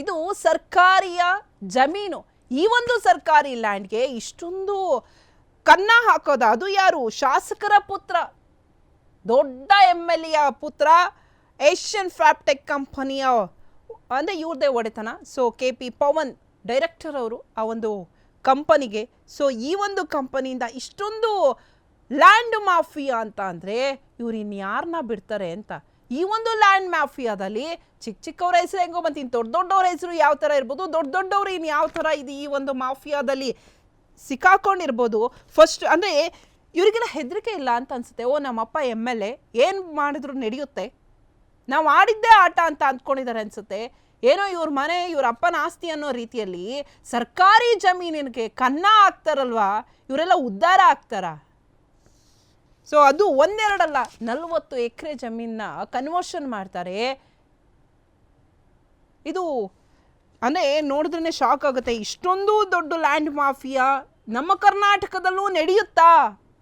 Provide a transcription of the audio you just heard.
ಇದು ಸರ್ಕಾರಿಯ ಜಮೀನು. ಈ ಒಂದು ಸರ್ಕಾರಿ ಲ್ಯಾಂಡ್ಗೆ ಇಷ್ಟೊಂದು ಕನ್ನ ಹಾಕೋದ. ಅದು ಯಾರು? ಶಾಸಕರ ಪುತ್ರ. ದೊಡ್ಡ ಎಂ ಎಲ್ ಎ ಪುತ್ರ, ಏಷ್ಯನ್ ಫ್ಯಾಪ್ಟೆಕ್ ಕಂಪನಿಯ, ಅಂದರೆ ಇವ್ರದೇ ಒಡೆತನ. So K P Pavan, director ಅವರು ಆ ಒಂದು ಕಂಪನಿಗೆ. ಸೊ ಈ ಒಂದು ಕಂಪನಿಯಿಂದ ಇಷ್ಟೊಂದು ಲ್ಯಾಂಡ್ ಮಾಫಿಯಾ ಅಂತ ಅಂದರೆ ಇವ್ರು ಇನ್ಯಾರನ್ನ ಬಿಡ್ತಾರೆ ಅಂತ. ಈ ಒಂದು ಲ್ಯಾಂಡ್ ಮಾಫಿಯಾದಲ್ಲಿ ಚಿಕ್ಕ ಚಿಕ್ಕವ್ರ ಹೆಸರು ಹೆಂಗೋ ಮತ್ತು ಇನ್ನು ದೊಡ್ಡ ದೊಡ್ಡವ್ರ ಹೆಸರು ಯಾವ ಥರ ಇರ್ಬೋದು, ದೊಡ್ಡ ದೊಡ್ಡವ್ರು ಇನ್ನು ಯಾವ ಥರ ಇದು ಈ ಒಂದು ಮಾಫಿಯಾದಲ್ಲಿ ಸಿಕ್ಕಾಕೊಂಡಿರ್ಬೋದು. ಫಸ್ಟ್ ಅಂದರೆ ಇವರಿಗೆಲ್ಲ ಹೆದರಿಕೆ ಇಲ್ಲ ಅಂತ ಅನ್ಸುತ್ತೆ, ಓ ನಮ್ಮಪ್ಪ ಎಂ ಎಲ್ ಎ ಏನು ಮಾಡಿದ್ರು ನಡೆಯುತ್ತೆ? ನಾವು ಆಡಿದ್ದೇ ಆಟ ಅಂತ ಅಂದ್ಕೊಂಡಿದ್ದಾರೆ ಅನ್ಸುತ್ತೆ. ಏನೋ ಇವ್ರ ಮನೆ, ಇವ್ರ ಅಪ್ಪನ ಆಸ್ತಿ ಅನ್ನೋ ರೀತಿಯಲ್ಲಿ ಸರ್ಕಾರಿ ಜಮೀನಿಗೆ ಕನ್ನ ಹಾಕ್ತಾರಲ್ವಾ? ಇವರೆಲ್ಲ ಉದ್ಧಾರ ಆಗ್ತಾರ ಸೊ ಅದು ಒಂದೆರಡಲ್ಲ. ನಲವತ್ತು ಎಕರೆ ಜಮೀನ ಕನ್ವರ್ಷನ್ ಮಾಡ್ತಾರೆ. ಇದು ಅಂದರೆ ನೋಡಿದ್ರೆ ಶಾಕ್ ಆಗುತ್ತೆ. ಇಷ್ಟೊಂದು ದೊಡ್ಡ ಲ್ಯಾಂಡ್ ಮಾಫಿಯಾ ನಮ್ಮ ಕರ್ನಾಟಕದಲ್ಲೂ ನಡೆಯುತ್ತಾ?